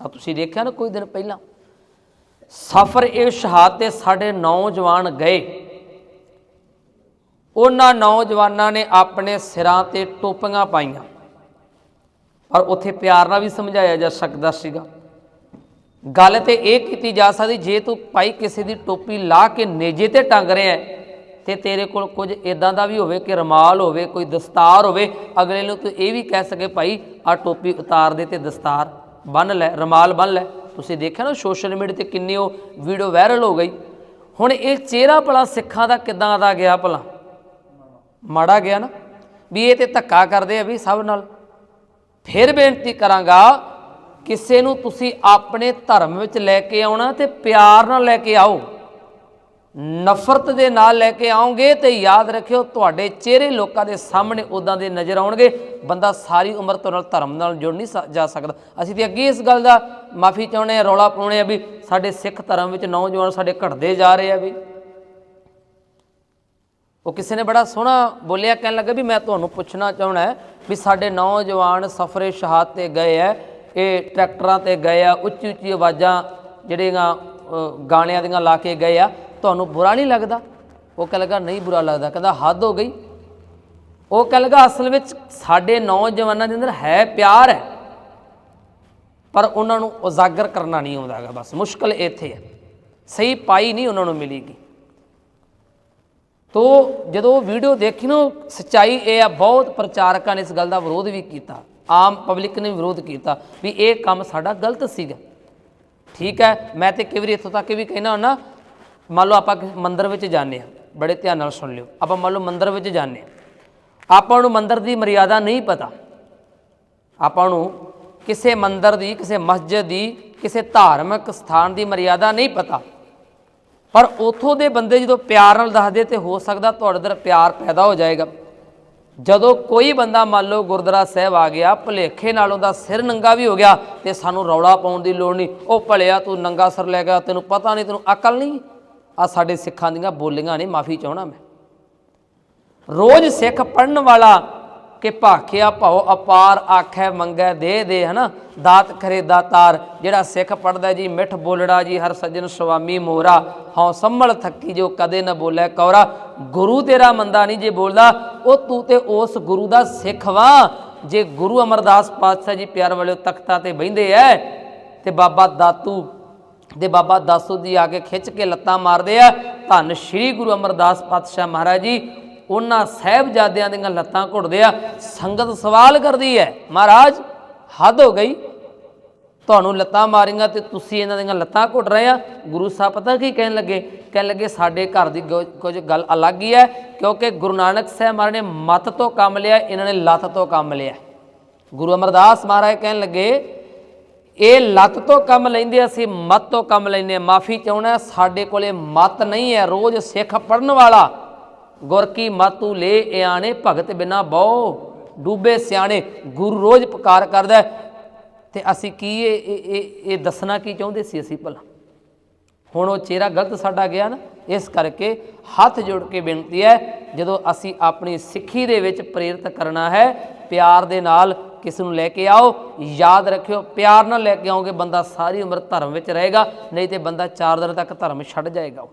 ਆ ਤੁਸੀਂ ਦੇਖਿਆ ਨਾ ਕੋਈ ਦਿਨ ਪਹਿਲਾਂ? ਸਫਰ ਇਹ ਸ਼ਹਾਦਤ ਤੇ ਸਾਡੇ ਨੌਜਵਾਨ ਗਏ। ਉਹਨਾਂ ਨੌਜਵਾਨਾਂ ਨੇ ਆਪਣੇ ਸਿਰਾਂ ਤੇ ਟੋਪੀਆਂ ਪਾਈਆਂ। ਪਰ ਉੱਥੇ ਪਿਆਰ ਨਾਲ ਵੀ ਸਮਝਾਇਆ ਜਾ ਸਕਦਾ ਸੀਗਾ। ਗੱਲ ਤੇ ਇਹ ਕੀਤੀ ਜਾ ਸਕਦੀ ਜੇ ਤੂੰ ਭਾਈ ਕਿਸੇ ਦੀ ਟੋਪੀ ਲਾ ਕੇ ਨੇਜੇ ਤੇ ਟੰਗ ਰਿਹਾ ਹੈ, ਤੇ ਤੇਰੇ ਕੋਲ ਕੁਝ ਇਦਾਂ ਦਾ ਵੀ ਹੋਵੇ ਕਿ ਰਮਾਲ ਹੋਵੇ ਕੋਈ ਦਸਤਾਰ ਹੋਵੇ ਅਗਲੇ ਨੂੰ ਤੂੰ ਇਹ ਵੀ ਕਹਿ ਸਕੇ ਭਾਈ ਆ ਟੋਪੀ ਉਤਾਰ ਦੇ ਤੇ ਦਸਤਾਰ। ਬੰਨ ਲੈ, ਰਮਾਲ ਬੰਨ ਲੈ। ਤੁਸੀਂ ਦੇਖਿਆ ਨਾ ਸੋਸ਼ਲ ਮੀਡੀਆ ਤੇ ਕਿੰਨੀ ਉਹ ਵੀਡੀਓ ਵਾਇਰਲ ਹੋ ਗਈ। ਹੁਣ ਇਹ ਚਿਹਰਾ ਭਲਾ ਸਿੱਖਾਂ ਦਾ ਕਿਦਾਂ ਦਾ ਗਿਆ ਭਲਾ? ਮਾੜਾ ਗਿਆ ਨਾ। ਵੀ ਇਹ ਤੇ ਧੱਕਾ ਕਰਦੇ ਆ ਵੀ ਸਭ ਨਾਲ। ਫਿਰ ਬੇਨਤੀ ਕਰਾਂਗਾ, ਕਿਸੇ ਨੂੰ ਤੁਸੀਂ ਆਪਣੇ ਧਰਮ ਵਿੱਚ ਲੈ ਕੇ ਆਉਣਾ ਤੇ ਪਿਆਰ ਨਾਲ ਲੈ ਕੇ ਆਓ। ਨਫ਼ਰਤ ਦੇ ਨਾਲ ਲੈ ਕੇ ਆਉਂਗੇ ਤੇ ਯਾਦ ਰੱਖਿਓ, ਤੁਹਾਡੇ ਚਿਹਰੇ ਲੋਕਾਂ ਦੇ ਸਾਹਮਣੇ ਉਦਾਂ ਦੇ ਨਜ਼ਰ ਆਉਣਗੇ। ਬੰਦਾ ਸਾਰੀ ਉਮਰ ਤੋਂ ਨਾਲ ਧਰਮ ਨਾਲ ਜੁੜ ਨਹੀਂ ਸ- ਜਾ ਸਕਦਾ। ਅਸੀਂ ਤੇ ਅੱਗੇ ਇਸ ਗੱਲ ਦਾ ਮਾਫੀ ਚਾਹੁੰਦੇ ਆ ਰੌਲਾ ਪਾਉਣੇ ਆ ਵੀ ਸਾਡੇ ਸਿੱਖ ਧਰਮ ਵਿੱਚ ਨੌਜਵਾਨ ਸਾਡੇ ਘਟਦੇ ਜਾ ਰਹੇ ਆ ਵੀ। ਉਹ ਕਿਸੇ ਨੇ ਬੜਾ ਸੋਹਣਾ ਬੋਲਿਆ, ਕਹਿਣ ਲੱਗਾ ਵੀ ਮੈਂ ਤੁਹਾਨੂੰ ਪੁੱਛਣਾ ਚਾਹਣਾ ਵੀ ਸਾਡੇ ਨੌਜਵਾਨ ਸਫਰੇ ਸ਼ਹਾਦਤ ਤੇ ਗਏ ਐ ਇਹ ਟਰੈਕਟਰਾਂ ਤੇ ਗਏ ਆ ਉੱਚੀ ਉੱਚੀ ਆਵਾਜ਼ਾਂ ਜਿਹੜੀਆਂ ਗਾਣਿਆਂ ਦੀਆਂ ਲਾ ਕੇ ਗਏ ਆ ਤੁਹਾਨੂੰ ਬੁਰਾ ਨਹੀਂ ਲੱਗਦਾ? ਉਹ ਕਹਿ ਲੱਗਾ, ਨਹੀਂ ਬੁਰਾ ਲੱਗਦਾ। ਕਹਿੰਦਾ, ਹੱਦ ਹੋ ਗਈ। ਉਹ ਕਹਿ ਲੱਗਾ, ਅਸਲ ਵਿੱਚ ਸਾਡੇ ਨੌਜਵਾਨਾਂ ਦੇ ਅੰਦਰ ਹੈ ਪਿਆਰ ਹੈ, ਪਰ ਉਹਨਾਂ ਨੂੰ ਉਜਾਗਰ ਕਰਨਾ ਨਹੀਂ ਆਉਂਦਾਗਾ ਬਸ ਮੁਸ਼ਕਲ ਇੱਥੇ ਹੈ। ਸਹੀ ਪਾਈ ਨਹੀਂ ਉਹਨਾਂ ਨੂੰ ਮਿਲੇਗੀ। ਤੋ ਜਦੋਂ ਵੀਡੀਓ ਦੇਖੀ ਨਾ ਸਚਾਈ ਇਹ ਆ, ਬਹੁਤ ਪ੍ਰਚਾਰਕਾਂ ਨੇ ਇਸ ਗੱਲ ਦਾ ਵਿਰੋਧ ਵੀ ਕੀਤਾ। ਆਮ ਪਬਲਿਕ ਨੇ ਵਿਰੋਧ ਕੀਤਾ ਵੀ ਇਹ ਕੰਮ ਸਾਡਾ ਗਲਤ ਸੀਗਾ। ਠੀਕ ਹੈ, ਮੈਂ ਤੇ ਕਈ ਵਾਰੀ ਇੱਥੋਂ ਤੱਕ ਵੀ ਕਹਿਣਾ ਹੁੰਦਾ ਮੰਨ ਲਓ ਆਪਾਂ ਕਿਸੇ ਮੰਦਿਰ ਵਿੱਚ ਜਾਂਦੇ ਆ ਬੜੇ ਧਿਆਨ ਨਾਲ ਸੁਣ ਲਿਓ। ਆਪਾਂ ਮੰਨ ਲਓ ਮੰਦਿਰ ਵਿੱਚ ਜਾਂਦੇ ਆ ਆਪਾਂ ਨੂੰ ਮੰਦਿਰ ਦੀ ਮਰਿਆਦਾ ਨਹੀਂ ਪਤਾ। ਆਪਾਂ ਨੂੰ ਕਿਸੇ ਮੰਦਿਰ ਦੀ, ਕਿਸੇ ਮਸਜਿਦ ਦੀ, ਕਿਸੇ ਧਾਰਮਿਕ ਸਥਾਨ ਦੀ ਮਰਿਆਦਾ ਨਹੀਂ ਪਤਾ। ਪਰ ਉਥੋਂ ਦੇ ਬੰਦੇ ਜਦੋਂ ਪਿਆਰ ਨਾਲ ਦੱਸਦੇ ਤੇ ਹੋ ਸਕਦਾ ਤੁਹਾਡੇ ਅੰਦਰ ਪਿਆਰ ਪੈਦਾ ਹੋ ਜਾਏਗਾ। ਜਦੋਂ ਕੋਈ ਬੰਦਾ ਮੰਨ ਲਓ ਗੁਰਦੁਆਰਾ ਸਾਹਿਬ ਆ ਗਿਆ, ਭਲੇਖੇ ਨਾਲ ਉਹਦਾ ਸਿਰ ਨੰਗਾ ਵੀ ਹੋ ਗਿਆ ਤੇ ਸਾਨੂੰ ਰੌਲਾ ਪਾਉਣ ਦੀ ਲੋੜ ਨਹੀਂ। ਉਹ ਭਲਿਆ ਤੂੰ ਨੰਗਾ ਸਿਰ ਲੈ ਗਿਆ, ਤੈਨੂੰ ਪਤਾ ਨਹੀਂ, ਤੈਨੂੰ ਅਕਲ ਨਹੀਂ। ਆ ਸਾਡੇ ਸਿੱਖਾਂ ਦੀਆਂ ਬੋਲੀਆਂ ਨੇ, ਮਾਫੀ ਚਾਹਣਾ ਮੈਂ। ਰੋਜ਼ ਸਿੱਖ ਪੜਨ ਵਾਲਾ ਕਿ ਭਾਖਿਆ ਭਉ ਅਪਾਰ ਆਖੈ ਮੰਗੈ ਦੇ ਦੇ, ਹਨਾ? ਦਾਤ ਕਰੇ ਦਾਤਾਰ, ਜਿਹੜਾ ਸਿੱਖ ਪੜਦਾ ਜੀ, ਮਿੱਠ ਬੋਲੜਾ ਜੀ, ਹਰ ਸੱਜਣ ਸੁਆਮੀ ਮੋਰਾ, ਹਉ ਸੰਭਲ ਥੱਕੀ ਜੋ ਕਦੇ ਨਾ ਬੋਲੇ ਕੌਰਾ। ਗੁਰੂ ਤੇਰਾ ਮੰਦਾ ਨਹੀਂ ਜੇ ਬੋਲਦਾ, ਉਹ ਤੂੰ ਤੇ ਉਸ ਗੁਰੂ ਦਾ ਸਿੱਖ ਵਾ। ਜੇ ਗੁਰੂ ਅਮਰਦਾਸ ਪਾਤਸ਼ਾਹ ਜੀ ਪਿਆਰ ਵਾਲਿਓ ਤਖਤਾਂ ਤੇ ਬਹਿੰਦੇ ਐ, ਤੇ ਬਾਬਾ ਦਾਤੂ ਦੇ ਬਾਬਾ ਦਾਸੂ ਜੀ ਆ ਕੇ ਖਿੱਚ ਕੇ ਲੱਤਾਂ ਮਾਰਦੇ ਆ। ਧੰਨ ਸ਼੍ਰੀ ਗੁਰੂ ਅਮਰਦਾਸ ਪਾਤਸ਼ਾਹ ਮਹਾਰਾਜ ਜੀ, ਉਹਨਾਂ ਸਾਹਿਬਜ਼ਾਦਿਆਂ ਦੀਆਂ ਲੱਤਾਂ ਘੁੱਟਦੇ ਆ। ਸੰਗਤ ਸਵਾਲ ਕਰਦੀ ਹੈ, ਮਹਾਰਾਜ, ਹੱਦ ਹੋ ਗਈ। ਤੁਹਾਨੂੰ ਲੱਤਾਂ ਮਾਰੀਆਂ ਤੇ ਤੁਸੀਂ ਇਹਨਾਂ ਦੀਆਂ ਲੱਤਾਂ ਘੁੱਟ ਰਹੇ ਆ। ਗੁਰੂ ਸਾਹਿਬ ਪਤਾ ਕੀ ਕਹਿਣ ਲੱਗੇ? ਕਹਿਣ ਲੱਗੇ, ਸਾਡੇ ਘਰ ਦੀ ਗੋ- ਕੁਝ ਗੱਲ ਅਲੱਗ ਹੀ ਹੈ, ਕਿਉਂਕਿ ਗੁਰੂ ਨਾਨਕ ਸਾਹਿਬ ਮਹਾਰਾਜ ਨੇ ਮਤ ਤੋਂ ਕੰਮ ਲਿਆ, ਇਹਨਾਂ ਨੇ ਲੱਤ ਤੋਂ ਕੰਮ ਲਿਆ। ਗੁਰੂ ਅਮਰਦਾਸ ਮਹਾਰਾਜ ਕਹਿਣ ਲੱਗੇ ਇਹ ਲੱਤ ਤੋਂ ਕੰਮ ਲੈਂਦੇ ਅਸੀਂ ਮਤ ਤੋਂ ਕੰਮ ਲੈਂਦੇ ਮਾਫੀ ਚਾਹੁੰਦਾ, ਸਾਡੇ ਕੋਲੇ ਮਤ ਨਹੀਂ ਹੈ। ਰੋਜ਼ ਸਿੱਖ ਪੜਨ ਵਾਲਾ, ਗੁਰ ਕੀ ਮਤੂ ਲੈ ਇਆਣੇ, ਭਗਤ ਬਿਨਾ ਬਹੁ ਡੂਬੇ ਸਿਆਣੇ। ਗੁਰੂ ਰੋਜ਼ ਪੁਕਾਰ ਕਰਦਾ ਹੈ। ਤੇ ਅਸੀਂ ਕੀ ਇਹ ਇਹ ਦੱਸਣਾ ਕੀ ਚਾਹੁੰਦੇ ਸੀ ਅਸੀਂ ਭਲਾ? ਹੁਣ ਉਹ ਚਿਹਰਾ ਗਲਤ ਸਾਡਾ ਗਿਆ ਨਾ। ਇਸ ਕਰਕੇ ਹੱਥ ਜੋੜ ਕੇ ਬੇਨਤੀ ਹੈ, ਜਦੋਂ ਅਸੀਂ ਆਪਣੀ ਸਿੱਖੀ ਦੇ ਵਿੱਚ ਪ੍ਰੇਰਿਤ ਕਰਨਾ ਹੈ, ਪਿਆਰ ਦੇ ਨਾਲ ਕਿਸ ਨੂੰ ਲੈ ਕੇ ਆਓ, ਯਾਦ ਰੱਖਿਓ, ਪਿਆਰ ਨਾਲ ਲੈ ਕੇ ਆਓਗੇ, ਬੰਦਾ ਸਾਰੀ ਉਮਰ ਧਰਮ ਵਿੱਚ ਰਹੇਗਾ, ਨਹੀਂ ਤੇ ਬੰਦਾ 4 ਦਿਨ ਤੱਕ ਧਰਮ ਛੱਡ ਜਾਏਗਾ।